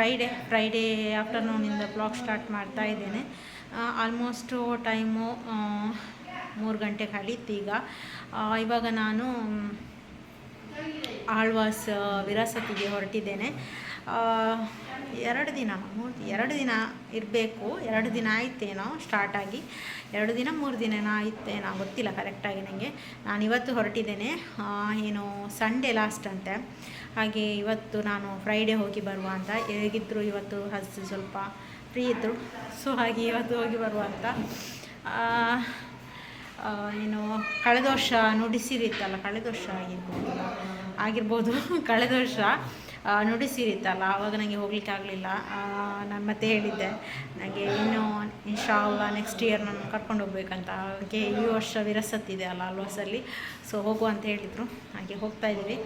Friday Friday ಆಫ್ಟರ್ನೂನಿಂದ blog start ಮಾಡ್ತಾ ಇದ್ದೇನೆ. ಆಲ್ಮೋಸ್ಟು ಟೈಮು ಮೂರು ಗಂಟೆ ಕಳೀತು ಈಗ. ಇವಾಗ ನಾನು ಆಳ್ವಾಸ್ ವಿರಾಸತಿಗೆ ಹೊರಟಿದ್ದೇನೆ. ಎರಡು ದಿನ, ಮೂರು, ಎರಡು ದಿನ ಇರಬೇಕು. ಎರಡು ದಿನ ಆಯ್ತೇನೋ ಸ್ಟಾರ್ಟ್ ಆಗಿ. ಎರಡು ದಿನ, ಮೂರು ದಿನ ಆಯ್ತೇನೋ ಗೊತ್ತಿಲ್ಲ ಕರೆಕ್ಟಾಗಿ ನನಗೆ ನಾನು ಇವತ್ತು ಹೊರಟಿದ್ದೇನೆ. ಏನು ಸಂಡೇ ಲಾಸ್ಟ್ ಅಂತೆ. ಹಾಗೆ ಇವತ್ತು ನಾನು ಫ್ರೈಡೇ ಹೋಗಿ ಬರುವ ಅಂತ ಹೇಗಿದ್ದರು ಇವತ್ತು ಹಸ್ ಸ್ವಲ್ಪ ಫ್ರೀ ಇದ್ದರು ಸೊ ಹಾಗೆ ಇವತ್ತು ಹೋಗಿ ಬರುವ ಅಂತ. ಏನು, ಕಳೆದ ವರ್ಷ ನುಡಿಸಿರಿತ್ತಲ್ಲ ಕಳೆದ ವರ್ಷ ಆಗಿರ್ಬೋದು. ಆಗಿರ್ಬೋದು, ಕಳೆದ ವರ್ಷ. ಆ, ನುಡಿಸಿರಿತ್ತಲ್ಲ ಆವಾಗ ನನಗೆ ಹೋಗ್ಲಿಕ್ಕೆ ಆಗಲಿಲ್ಲ. ನಾನು ಮತ್ತೆ ಹೇಳಿದ್ದೆ ನನಗೆ ಇನ್ನೂ ಇನ್ಶಾಲ್ಲ ನೆಕ್ಸ್ಟ್ ಇಯರ್ ನಾನು ಕರ್ಕೊಂಡು ಹೋಗ್ಬೇಕಂತ. ಹಾಗೆ ಈ ವರ್ಷ ವಿರಸತ್ತಿದೆ ಅಲ್ಲ ಅಲ್ವಾಸಲ್ಲಿ ಸೊ ಹೋಗು ಅಂತ ಹೇಳಿದರು. ಹಾಗೆ ಹೋಗ್ತಾ ಇದ್ದೀವಿ.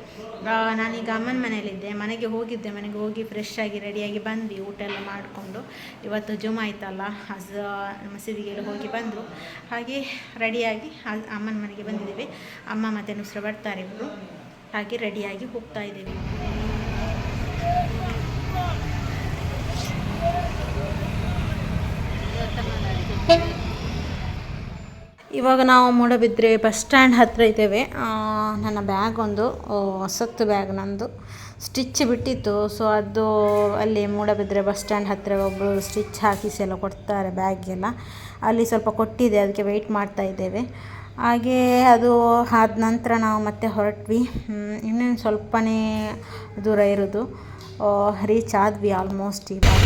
ನಾನೀಗ ಅಮ್ಮನ ಮನೆಯಲ್ಲಿದ್ದೆ. ಮನೆಗೆ ಹೋಗಿದ್ದೆ. ಮನೆಗೆ ಹೋಗಿ ಫ್ರೆಶ್ ಆಗಿ ರೆಡಿಯಾಗಿ ಬಂದ್ವಿ ಊಟ ಎಲ್ಲ ಮಾಡಿಕೊಂಡು. ಇವತ್ತು ಜುಮ್ ಆಯ್ತಲ್ಲ ಅಜ್ ಮಸೀದಿಗೆಲ್ಲ ಹೋಗಿ ಬಂದರು. ಹಾಗೆ ರೆಡಿಯಾಗಿ ಅಮ್ಮನ ಮನೆಗೆ ಬಂದಿದ್ದೀವಿ. ಅಮ್ಮ ಮತ್ತೆ ನುಸ್ರ ಬರ್ತಾರೆ ಇವರು ಹಾಗೆ ರೆಡಿಯಾಗಿ ಹೋಗ್ತಾ ಇದ್ದೀವಿ. ಇವಾಗ ನಾವು ಮೂಡಬಿದ್ರೆ ಬಸ್ ಸ್ಟ್ಯಾಂಡ್ ಹತ್ತಿರ ಇದ್ದೇವೆ. ನನ್ನ ಬ್ಯಾಗ್ ಒಂದು ಹೊಸತ್ತು ಬ್ಯಾಗ್ ನಂದು. ಸ್ಟಿಚ್ ಬಿಟ್ಟಿತ್ತು ಸೊ ಅದು ಅಲ್ಲಿ ಮೂಡಬಿದ್ರೆ ಬಸ್ ಸ್ಟ್ಯಾಂಡ್ ಹತ್ತಿರ ಒಬ್ಬರು ಸ್ಟಿಚ್ ಹಾಕಿಸಿ ಎಲ್ಲ ಕೊಡ್ತಾರೆ ಬ್ಯಾಗೆಲ್ಲ ಅಲ್ಲಿ ಸ್ವಲ್ಪ ಕೊಟ್ಟಿದೆ, ಅದಕ್ಕೆ ವೆಯ್ಟ್ ಮಾಡ್ತಾ ಇದ್ದೇವೆ. ಹಾಗೇ ಅದು ಆದ ನಂತರ ನಾವು ಮತ್ತೆ ಹೊರಟ್ವಿ. ಇನ್ನೇನು ಸ್ವಲ್ಪನೇ ದೂರ ಇರೋದು. ರೀಚ್ ಆದ್ವಿ ಆಲ್ಮೋಸ್ಟ್ ಇವಾಗ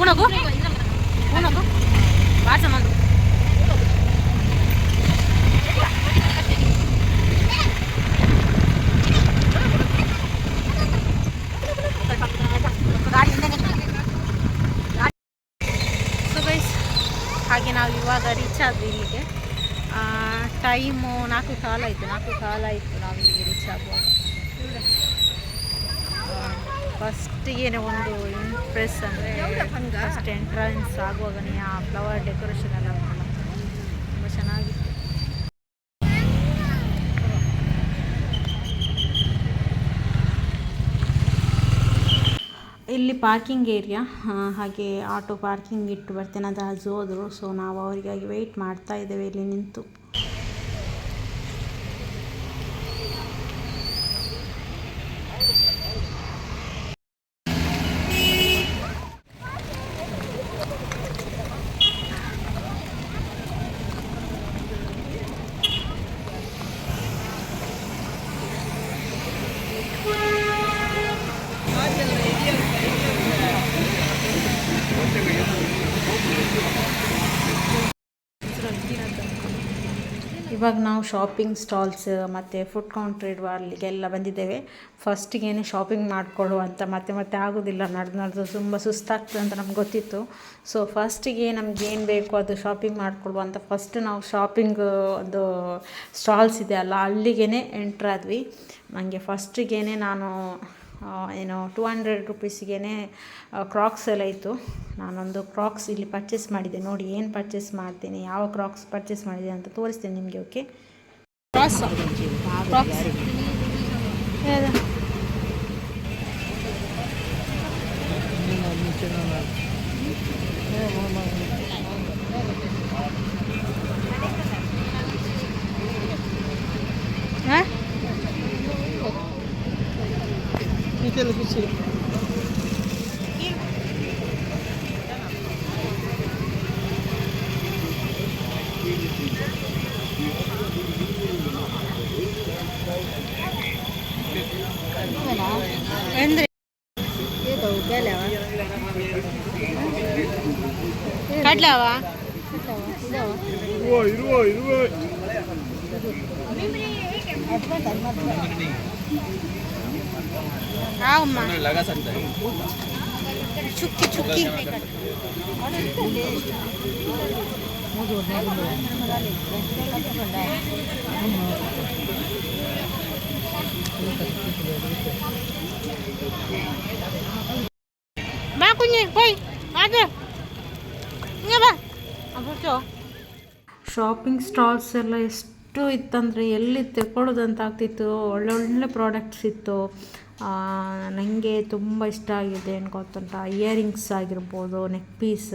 ಊನಗು ಊನಗು ವಾಟ್ಸ ಮಾಡು ಸೊ ಗೈಸ್ ಹಾಗೆ ನಾವು ಇವಾಗ ರೀಚ್ ಆದ್ವಿ ಇಲ್ಲಿಗೆ. ಟೈಮು ನಾಲ್ಕು ಕಾಲ ಆಯಿತು ನಾಲ್ಕು ಕಾಲ ಆಯಿತು ನಾವು ಇಲ್ಲಿಗೆ ರೀಚ್ ಆಗುವಾಗ. ಫಸ್ಟಿಗೆ ಒಂದು ಇಂಪ್ರೆಸ್ ಅಂದರೆ ಫಸ್ಟ್ ಎಂಟ್ರೆನ್ಸ್ ಆಗುವಾಗನೇ ಆ ಫ್ಲವರ್ ಡೆಕೋರೇಷನ್ ಎಲ್ಲ ತುಂಬ ಚೆನ್ನಾಗಿತ್ತು. ಇಲ್ಲಿ ಪಾರ್ಕಿಂಗ್ ಏರಿಯಾ ಹಾಗೆ ಆಟೋ ಪಾರ್ಕಿಂಗ್ ಇಟ್ಟು ಬರ್ತೇನೆ ಅಂತ ಅಜ್ಜ ಹೋದರು. ಸೊ ನಾವು ಅವರಿಗಾಗಿ ವೆಯ್ಟ್ ಮಾಡ್ತಾ ಇದ್ದೇವೆ ಇಲ್ಲಿ ನಿಂತು. ಇವಾಗ ನಾವು ಶಾಪಿಂಗ್ ಸ್ಟಾಲ್ಸ್ ಮತ್ತು ಫುಡ್ ಕೌಂಟ್ರ್ ಇರುವ ಅಲ್ಲಿಗೆಲ್ಲ ಬಂದಿದ್ದೇವೆ. ಫಸ್ಟಿಗೇನೆ ಶಾಪಿಂಗ್ ಮಾಡಿಕೊಳ್ಳು ಅಂತ ಮತ್ತೆ ಮತ್ತೆ ಆಗೋದಿಲ್ಲ, ನಡೆದು ನಡೆದು ತುಂಬ ಸುಸ್ತಾಗ್ತದೆ ಅಂತ ನಮ್ಗೆ ಗೊತ್ತಿತ್ತು. ಸೊ ಫಸ್ಟಿಗೆ ನಮ್ಗೆ ಏನು ಬೇಕು ಅದು ಶಾಪಿಂಗ್ ಮಾಡಿಕೊಳ್ಳುವ ಅಂತ ಫಸ್ಟ್ ನಾವು ಶಾಪಿಂಗ್ ಒಂದು ಸ್ಟಾಲ್ಸ್ ಇದೆ ಅಲ್ಲ ಅಲ್ಲಿಗೇ ಎಂಟ್ರಾದ್ವಿ ನನಗೆ ಫಸ್ಟಿಗೇನೆ ನಾನು ಏನು ಟು ಹಂಡ್ರೆಡ್ ರುಪೀಸಿಗೆ ಕ್ರಾಕ್ಸ್ ಎಲ್ಲ ಇತ್ತು. ನಾನೊಂದು ಕ್ರಾಕ್ಸ್ ಇಲ್ಲಿ ಪರ್ಚೇಸ್ ಮಾಡಿದೆ. ನೋಡಿ ಏನು ಪರ್ಚೇಸ್ ಮಾಡ್ತೀನಿ ಯಾವ ಕ್ರಾಕ್ಸ್ ಪರ್ಚೇಸ್ ಮಾಡಿದೆ ಅಂತ ತೋರಿಸ್ತೀನಿ ನಿಮಗೆ ಓಕೆ ಕ್ರಾಕ್ಸ್ ಕ್ರಾಕ್ಸ್ ಅಂದ್ರೆ ಕಡ್ಲವ ಇರುವ ಇರುವ ಇರುವ రావమ్మ ಶಾಪಿಂಗ್ ಸ್ಟಾಲ್ಸ್ ಎಲ್ಲ ಎಷ್ಟು ಇತ್ತಂದರೆ ಎಲ್ಲಿ ತೆಗೊಳ್ಳೋದಂತ ಆಗ್ತಿತ್ತು ಒಳ್ಳೊಳ್ಳೆ ಪ್ರಾಡಕ್ಟ್ಸ್ ಇತ್ತು. ನನಗೆ ತುಂಬ ಇಷ್ಟ ಆಗಿದೆ ಏನು ಗೊತ್ತುಂಟ ಇಯರಿಂಗ್ಸ್ ಆಗಿರ್ಬೋದು ನೆಕ್ ಪೀಸ್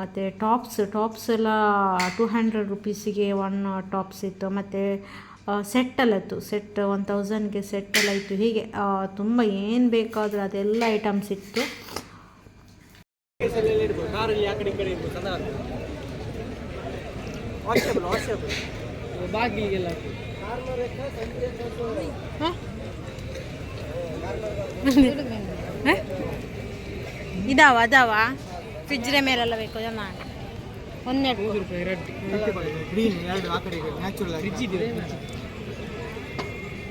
ಮತ್ತು ಟಾಪ್ಸ್ ಟಾಪ್ಸ್ ಎಲ್ಲ ಟೂ ಹಂಡ್ರೆಡ್ ರುಪೀಸಿಗೆ ಒನ್ ಟಾಪ್ಸ್ ಇತ್ತು. ಮತ್ತು ಸೆಟ್ಟೆಲ್ಲ ಇತ್ತು. ಸೆಟ್ ಒನ್ ತೌಸಂಡ್ಗೆ ಸೆಟ್ಟೆಲ್ಲ ಇತ್ತು. ಹೀಗೆ ತುಂಬ ಏನು ಬೇಕಾದರೂ ಅದೆಲ್ಲ ಐಟಮ್ಸ್ ಇತ್ತು. ಕಾರಲ್ಲಿ ಇದಾವ ಅದಾವ ಫ್ರಿಜ್ರ ಮೇಲೆಲ್ಲ ಬೇಕು ಒಂದೆರಡು ಗ್ರೀನ್ ಎರಡು ಆ ಚೋ ಚೋಪ ಫ್ರಿಜ್ ಇದೆ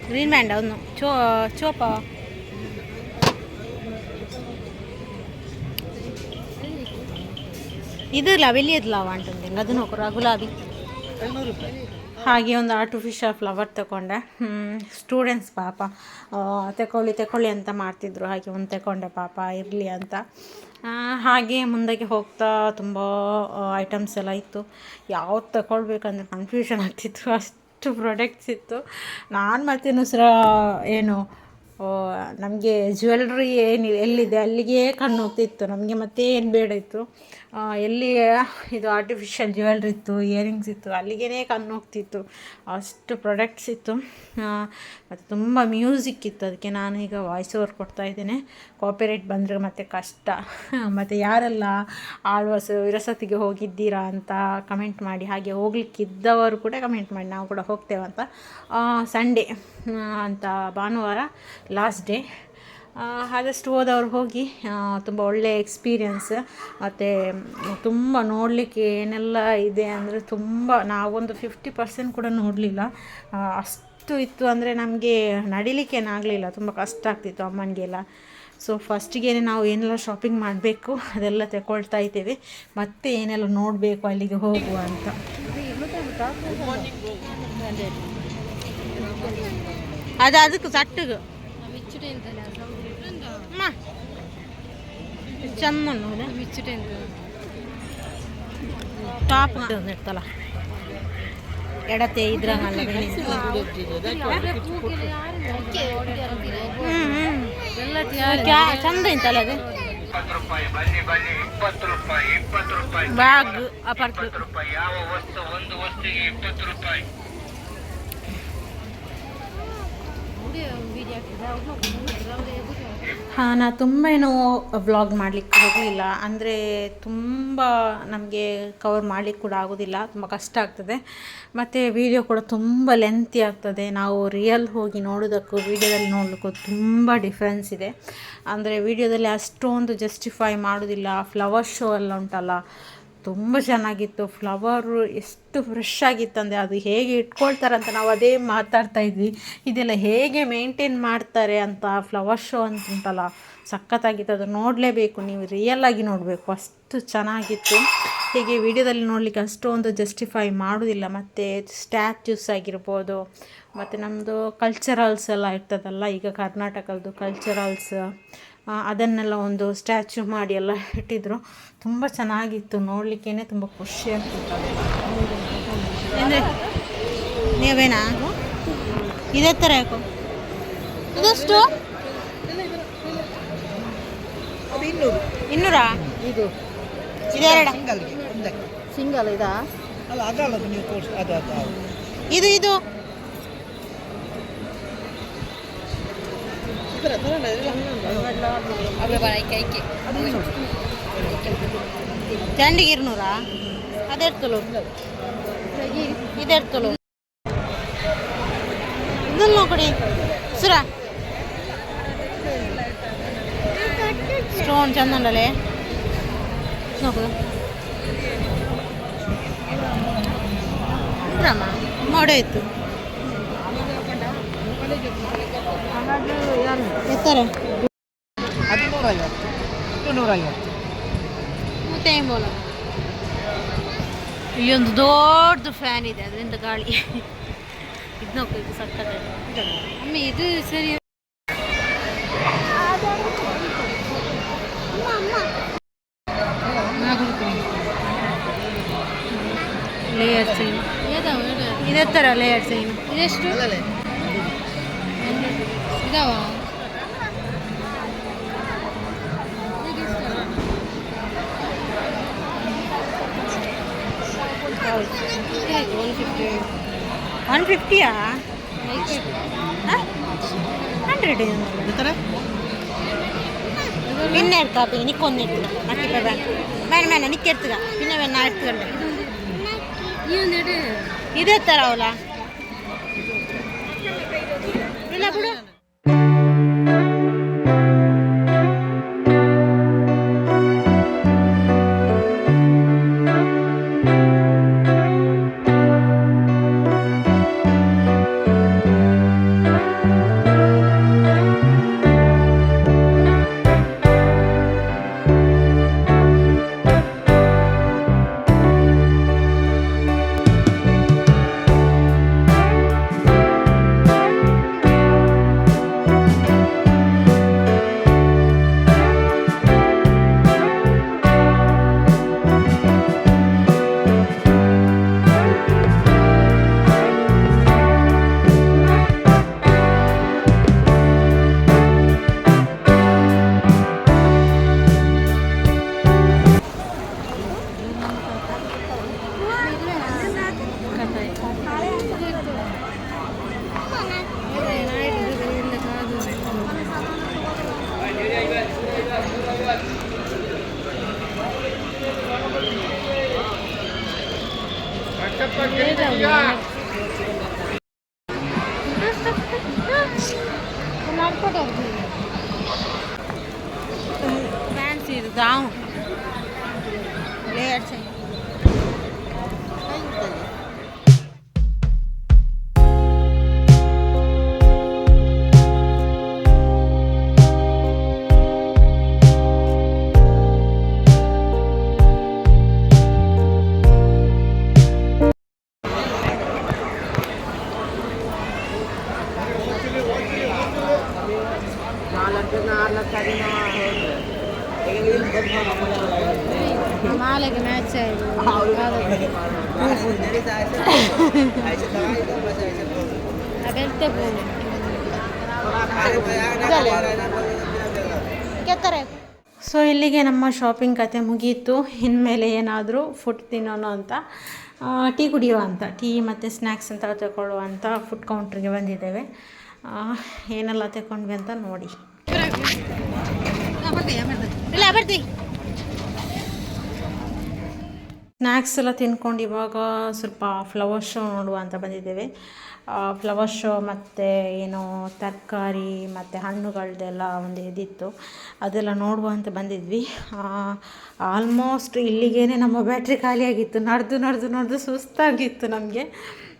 ಗ್ರೀನ್ ಬ್ಯಾಂಡ್ ಒಂದು ಚೋ ಚೋಪ ഇതില്ല ಹಾಗೆ ಒಂದು ಆರ್ಟಿಫಿಷಿಯಲ್ ಫ್ಲವರ್ ತಗೊಂಡೆ ಸ್ಟೂಡೆಂಟ್ಸ್ ಪಾಪ. ತಗೊಳ್ಳಿ ತಗೊಳ್ಳಿ ಅಂತ ಮಾಡ್ತಿದ್ರು. ಹಾಗೆ ಒಂದು ತಗೊಂಡೆ ಪಾಪ, ಇರಲಿ ಅಂತ. ಹಾಗೆ ಮುಂದಕ್ಕೆ ಹೋಗ್ತಾ ತುಂಬ ಐಟಮ್ಸ್ ಎಲ್ಲ ಇತ್ತು. ಯಾವ್ದು ತಗೊಳ್ಬೇಕಂದ್ರೆ ಕನ್ಫ್ಯೂಷನ್ ಆಗ್ತಿತ್ತು. ಅಷ್ಟು ಪ್ರಾಡಕ್ಟ್ಸ್ ಇತ್ತು. ನಾನು ಮತ್ತೆ ನುಸ್ರ ಏನು ನಮಗೆ ಜ್ಯುವೆಲ್ರಿ ಏನು ಎಲ್ಲಿದೆ? ಅಲ್ಲಿಗೆ ಕಣ್ಣು ಹೋಗ್ತಿತ್ತು. ನಮಗೆ ಮತ್ತೆ ಏನು ಬೇಡ ಇತ್ತು. ಎಲ್ಲಿ ಇದು ಆರ್ಟಿಫಿಷಿಯಲ್ ಜ್ಯುವೆಲ್ರಿ ಇತ್ತು ಇಯರಿಂಗ್ಸ್ ಇತ್ತು ಅಲ್ಲಿಗೇ ಕಣ್ಣು ಹೋಗ್ತಿತ್ತು. ಅಷ್ಟು ಪ್ರಾಡಕ್ಟ್ಸ್ ಇತ್ತು. ಮತ್ತು ತುಂಬ ಮ್ಯೂಸಿಕ್ ಇತ್ತು. ಅದಕ್ಕೆ ನಾನು ಈಗ ವಾಯ್ಸ್ ಓವರ್ ಕೊಡ್ತಾ ಇದ್ದೇನೆ. ಕಾಪಿರೈಟ್ ಬಂದರೆ ಮತ್ತೆ ಕಷ್ಟ. ಮತ್ತು ಯಾರೆಲ್ಲ ಆಳ್ವಾಸ್, ವಿರಸತಿಗೆ ಹೋಗಿದ್ದೀರಾ ಅಂತ ಕಮೆಂಟ್ ಮಾಡಿ, ಹಾಗೆ ಹೋಗ್ಲಿಕ್ಕಿದ್ದವರು ಕೂಡ ಕಮೆಂಟ್ ಮಾಡಿ, ನಾವು ಕೂಡ ಹೋಗ್ತೇವೆ ಅಂತ. ಸಂಡೇ ಅಂತ ಭಾನುವಾರ ಲಾಸ್ಟ್ ಡೇ ಆದಷ್ಟು ಹೋದವ್ರು ಹೋಗಿ ತುಂಬ ಒಳ್ಳೆಯ ಎಕ್ಸ್ಪೀರಿಯನ್ಸ್ ಮತ್ತು ತುಂಬ ನೋಡಲಿಕ್ಕೆ ಏನೆಲ್ಲ ಇದೆ ಅಂದರೆ ತುಂಬ, ನಾವೊಂದು ಫಿಫ್ಟಿ ಪರ್ಸೆಂಟ್ ಕೂಡ ನೋಡಲಿಲ್ಲ. ಅಷ್ಟು ಇತ್ತು ಅಂದರೆ ನಮಗೆ ನಡಿಲಿಕ್ಕೇನಾಗಲಿಲ್ಲ ತುಂಬ ಕಷ್ಟ ಆಗ್ತಿತ್ತು ಅಮ್ಮನಿಗೆಲ್ಲ. ಸೊ ಫಸ್ಟಿಗೆ ನಾವು ಏನೆಲ್ಲ ಶಾಪಿಂಗ್ ಮಾಡಬೇಕು, ಅದೆಲ್ಲ ತಗೊಳ್ತಾ ಇದ್ದೇವೆ. ಮತ್ತೆ ಏನೆಲ್ಲ ನೋಡಬೇಕು, ಅಲ್ಲಿಗೆ ಹೋಗುವ ಅಂತ. ಅದು ಅದಕ್ಕೆ ಅಮ್ಮ ಚಂದ ಟಾಪ್ ಇರ್ತಲ್ಲ. ಎಡತೆ ಇದ್ರಂಗಲ್ಲ ಚಂದ ಇಂತಲ್ಲ ಅದು ಬ್ಯಾಗ್ ರೂಪಾಯಿ ಯಾವ ವಸ್ತು ಒಂದು ವಸ್ತುಗೆ ಇಪ್ಪತ್ತು ರೂಪಾಯಿ ಹಾಂ ನಾನು ತುಂಬ ಏನೋ ವ್ಲಾಗ್ ಮಾಡಲಿಕ್ಕೆ ಹೋಗಲಿಲ್ಲ. ಅಂದರೆ ತುಂಬ ನಮಗೆ ಕವರ್ ಮಾಡಲಿಕ್ಕೆ ಕೂಡ ಆಗೋದಿಲ್ಲ. ತುಂಬ ಕಷ್ಟ ಆಗ್ತದೆ. ಮತ್ತು ವೀಡಿಯೋ ಕೂಡ ತುಂಬ ಲೆಂತಿ ಆಗ್ತದೆ. ನಾವು ರಿಯಲ್ ಹೋಗಿ ನೋಡೋದಕ್ಕೂ ವೀಡಿಯೋದಲ್ಲಿ ನೋಡಲಿಕ್ಕೂ ತುಂಬ ಡಿಫ್ರೆನ್ಸ್ ಇದೆ. ಅಂದರೆ ವೀಡಿಯೋದಲ್ಲಿ ಅಷ್ಟೊಂದು ಜಸ್ಟಿಫೈ ಮಾಡೋದಿಲ್ಲ. ಫ್ಲವರ್ ಶೋ ಎಲ್ಲ ಉಂಟಲ್ಲ ತುಂಬ ಚೆನ್ನಾಗಿತ್ತು. ಫ್ಲವರು ಎಷ್ಟು ಫ್ರೆಶ್ ಆಗಿತ್ತಂದರೆ ಅದು ಹೇಗೆ ಇಟ್ಕೊಳ್ತಾರೆ ಅಂತ ನಾವು ಅದೇ ಮಾತಾಡ್ತಾ ಇದ್ವಿ. ಇದೆಲ್ಲ ಹೇಗೆ ಮೇಂಟೈನ್ ಮಾಡ್ತಾರೆ ಅಂತ ಫ್ಲವರ್ ಶೋ ಅಂತ ಉಂಟಲ್ಲ ಸಖತ್ತಾಗಿತ್ತು. ಅದು ನೋಡಲೇಬೇಕು, ನೀವು ರಿಯಲ್ ಆಗಿ ನೋಡಬೇಕು. ಅಷ್ಟು ಚೆನ್ನಾಗಿತ್ತು. ಹೀಗೆ ವಿಡಿಯೋದಲ್ಲಿ ನೋಡಲಿಕ್ಕೆ ಅಷ್ಟೊಂದು ಜಸ್ಟಿಫೈ ಮಾಡೋದಿಲ್ಲ. ಮತ್ತು ಸ್ಟ್ಯಾಚ್ಯೂಸ್ ಆಗಿರ್ಬೋದು, ಮತ್ತು ನಮ್ಮದು ಕಲ್ಚರಲ್ಸ್ ಎಲ್ಲ ಇರ್ತದಲ್ಲ, ಈಗ ಕರ್ನಾಟಕದ್ದು ಕಲ್ಚರಲ್ಸ್ ಅದನ್ನೆಲ್ಲ ಒಂದು ಸ್ಟ್ಯಾಚ್ಯೂ ಮಾಡಿ ಎಲ್ಲ ಇಟ್ಟಿದ್ರು. ತುಂಬ ಚೆನ್ನಾಗಿತ್ತು ನೋಡಲಿಕ್ಕೇ ತುಂಬ ಖುಷಿ ಆಗ್ತಿತ್ತು. ಅಂದರೆ ನೀವೇನಾ? ಇದೇ ಥರ ಯಾಕೋ? ಇದೆಷ್ಟು? ಇನ್ನೂರು. ಇನ್ನೂರಾ? ಇದು ಇದೆರಡ ಸಿಂಗಲ್ ಇದಾ? ಅಲ್ಲ ಅದಲ್ಲ ನೀವು ತೋರಿಸಿ ಅದು ಅದು ಅದು. ಇದು ಇದು. ಇದರ ಐಕೆ ಐಕೆ. ದಂಡಿಗೆ ಇರ್ನೂರಾ ಅದೆರ್ತಲು ಇದೆರ್ತಲು ಇದನ್ನು ನೋಕೊಡಿ ಸುರ ಸ್ಟೋನ್ ಚಂದ ಉಂಡಲೆ ನೋಕು ರಾಮ ಮಾಡೋಯ್ತು ಎತ್ತಾರೆ ಅದು ನೂರೈವತ್ತು ಏನು ಬೋಲ ಇಲ್ಲಿ ಒಂದು ದೊಡ್ಡ ಫ್ಯಾನ್ ಇದೆ ಅದರಿಂದ ಗಾಳಿ. ಇದನ್ನ ಇದು ಸಕ್ಕತ್ತಾಗಿದೆ ಅಮ್ಮ ಇದು ಸರಿ. ಲೇಯರ್ ಇದೆ ಇದೇ ಥರ ಲೇಯರ್ ಚೈನ್ ಇದೆಷ್ಟು? ಇದಾವ. ಒನ್ ಫಿಫ್ಟಿಯಾ ಹಂಡ್ರೆಡ್ പിന്നെ എടുത്താ പിന്നെ എനിക്കൊന്നും എടുത്തില്ല നക്കിപ്പോ വേണ്ട വേണം വേണം എനിക്ക് എടുത്തുക പിന്നെ വേണം എടുത്തുകൊണ്ട് ഇത് എത്ര ആവൂല ಇಲ್ಲ ಬಿಡು ಫ್ಯಾನ್ಸಿ ಸೊ ಇಲ್ಲಿಗೆ ನಮ್ಮ ಶಾಪಿಂಗ್ ಕತೆ ಮುಗೀತು. ಇನ್ಮೇಲೆ ಏನಾದರೂ ಫುಡ್ ತಿನ್ನೋಣ ಅಂತ. ಟೀ ಕುಡಿಯೋ ಅಂತ. ಟೀ ಮತ್ತು ಸ್ನ್ಯಾಕ್ಸ್ ಅಂತ ತಗೊಳ್ಳುವ ಅಂತ ಫುಡ್ ಕೌಂಟ್ರಿಗೆ ಬಂದಿದ್ದೇವೆ. ಏನೆಲ್ಲ ತಗೊಂಡ್ವಿ ಅಂತ ನೋಡಿ. ಇಲ್ಲ ಬರ್ತೀವಿ ಸ್ನ್ಯಾಕ್ಸ್ ಎಲ್ಲ ತಿನ್ಕೊಂಡು ಇವಾಗ ಸ್ವಲ್ಪ ಫ್ಲವರ್ ಶೋ ನೋಡುವ ಅಂತ ಬಂದಿದ್ದೇವೆ. ಫ್ಲವರ್ ಶೋ ಮತ್ತು ಏನು ತರಕಾರಿ ಮತ್ತು ಹಣ್ಣುಗಳದ್ದೆಲ್ಲ ಒಂದು ಇದಿತ್ತು. ಅದೆಲ್ಲ ನೋಡುವ ಅಂತ ಬಂದಿದ್ವಿ. ಆಲ್ಮೋಸ್ಟ್ ಇಲ್ಲಿಗೇನೆ ನಮ್ಮ ಬ್ಯಾಟ್ರಿ ಖಾಲಿಯಾಗಿತ್ತು. ನಡೆದು ನಡೆದು ನಡೆದು ಸುಸ್ತಾಗಿತ್ತು ನಮಗೆ.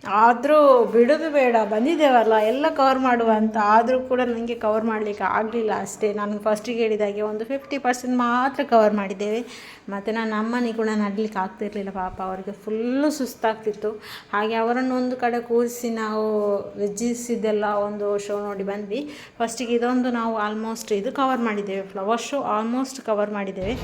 ಆದರೂ ಬಿಡೋದು ಬೇಡ, ಬಂದಿದ್ದೇವಲ್ಲ, ಎಲ್ಲ ಕವರ್ ಮಾಡುವ ಅಂತ. ಆದರೂ ಕೂಡ ನನಗೆ ಕವರ್ ಮಾಡಲಿಕ್ಕೆ ಆಗಲಿಲ್ಲ ಅಷ್ಟೇ. ನಾನು ಫಸ್ಟಿಗೆ ಹೇಳಿದಾಗೆ ಒಂದು ಫಿಫ್ಟಿ ಪರ್ಸೆಂಟ್ ಮಾತ್ರ ಕವರ್ ಮಾಡಿದ್ದೇವೆ. ಮತ್ತು ನಾನು ಅಮ್ಮನಿಗೆ ಕೂಡ ನಡಲಿಕ್ಕೆ ಆಗ್ತಿರ್ಲಿಲ್ಲ ಪಾಪ. ಅವರಿಗೆ ಫುಲ್ಲು ಸುಸ್ತಾಗ್ತಿತ್ತು. ಹಾಗೆ ಅವರನ್ನು ಒಂದು ಕಡೆ ಕೂರಿಸಿ ನಾವು ವೆಜ್ಜಿಸಿದ್ದೆಲ್ಲ ಒಂದು ಶೋ ನೋಡಿ ಬಂದ್ವಿ. ಫಸ್ಟಿಗೆ ಇದೊಂದು ನಾವು ಆಲ್ಮೋಸ್ಟ್ ಇದು ಕವರ್ ಮಾಡಿದ್ದೇವೆ. ಫ್ಲವರ್ ಶೋ ಆಲ್ಮೋಸ್ಟ್ ಕವರ್ ಮಾಡಿದ್ದೇವೆ.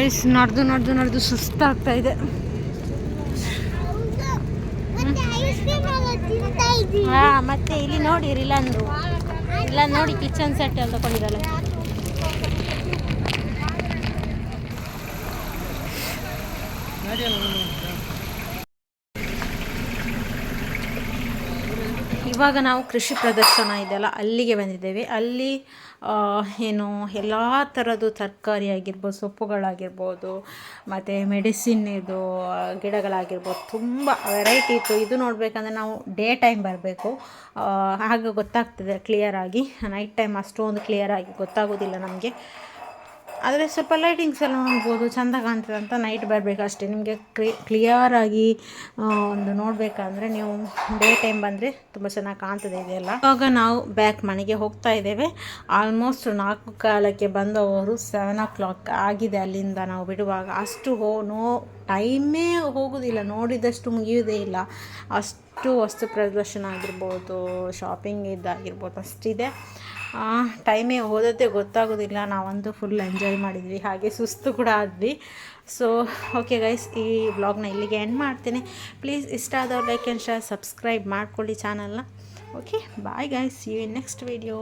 ಗಾಯ್ಸ್ ನಡೆದು ನಡೆದು ನಡೆದು ಸುಸ್ತಾಗ್ತಾ ಇದೆ. ಹಾ ಮತ್ತೆ ಇಲ್ಲಿ ನೋಡಿ ಇಲ್ಲಂದ್ರು ಇಲ್ಲ ನೋಡಿ ಕಿಚನ್ ಸೆಟ್ ಎಲ್ಲ ತಗೊಂಡಿದ್ದಲ್ಲ ಇವಾಗ ನಾವು ಕೃಷಿ ಪ್ರದರ್ಶನ ಇದೆಯಲ್ಲ ಅಲ್ಲಿಗೆ ಬಂದಿದ್ದೇವೆ. ಅಲ್ಲಿ ಏನು ಎಲ್ಲ ಥರದ್ದು ತರಕಾರಿ ಆಗಿರ್ಬೋದು ಸೊಪ್ಪುಗಳಾಗಿರ್ಬೋದು ಮತ್ತು ಮೆಡಿಸಿನ್ ಇದು ಆ, ಗಿಡಗಳಾಗಿರ್ಬೋದು ತುಂಬ ವೆರೈಟಿ ಇತ್ತು. ಇದು ನೋಡಬೇಕಂದ್ರೆ ನಾವು ಡೇ ಟೈಮ್ ಬರಬೇಕು. ಆಗ ಗೊತ್ತಾಗ್ತದೆ ಕ್ಲಿಯರಾಗಿ ನೈಟ್ ಟೈಮ್ ಅಷ್ಟೊಂದು ಕ್ಲಿಯರಾಗಿ ಗೊತ್ತಾಗೋದಿಲ್ಲ ನಮಗೆ. ಆದರೆ ಸ್ವಲ್ಪ ಲೈಟಿಂಗ್ಸ್ ಎಲ್ಲ ನೋಡ್ಬೋದು, ಚೆಂದ ಕಾಣ್ತದೆ ಅಂತ ನೈಟ್ ಬರಬೇಕು ಅಷ್ಟೇ ನಿಮಗೆ ಕ್ಲಿ ಕ್ಲಿಯರಾಗಿ ಒಂದು ನೋಡಬೇಕಂದ್ರೆ ನೀವು ಡೇ ಟೈಮ್ ಬಂದರೆ ತುಂಬ ಚೆನ್ನಾಗಿ ಕಾಣ್ತದೆ ಇದೆಲ್ಲ. ಇವಾಗ ನಾವು ಬ್ಯಾಕ್ ಮನೆಗೆ ಹೋಗ್ತಾ ಇದ್ದೇವೆ. ಆಲ್ಮೋಸ್ಟ್ ನಾಲ್ಕು ಕಾಲಕ್ಕೆ ಬಂದವರು ಸೆವೆನ್ ಓ ಕ್ಲಾಕ್ ಆಗಿದೆ ಅಲ್ಲಿಂದ ನಾವು ಬಿಡುವಾಗ. ಅಷ್ಟು ಹೋ, ನೋ ಟೈಮೇ ಹೋಗೋದಿಲ್ಲ. ನೋಡಿದಷ್ಟು ಮುಗಿಯೋದೇ ಇಲ್ಲ. ಅಷ್ಟು ವಸ್ತು ಪ್ರದರ್ಶನ ಆಗಿರ್ಬೋದು ಶಾಪಿಂಗ್ ಇದಾಗಿರ್ಬೋದು, ಅಷ್ಟಿದೆ. ಟೈಮೇ ಹೋದದ್ದೇ ಗೊತ್ತಾಗೋದಿಲ್ಲ. ನಾವಂತೂ ಫುಲ್ ಎಂಜಾಯ್ ಮಾಡಿದ್ವಿ. ಹಾಗೆ ಸುಸ್ತು ಕೂಡ ಆದ್ವಿ. ಸೊ ಓಕೆ ಗೈಸ್ ಈ ವ್ಲಾಗ್ನ ಇಲ್ಲಿಗೆ ಎಂಡ್ ಮಾಡ್ತೀನಿ. ಪ್ಲೀಸ್ ಇಷ್ಟ ಆದವ್ರು ಲೈಕ್ ಆ್ಯಂಡ್ ಶೇರ್ ಸಬ್ಸ್ಕ್ರೈಬ್ ಮಾಡ್ಕೊಳ್ಳಿ ಚಾನಲ್ನ okay bye guys you next video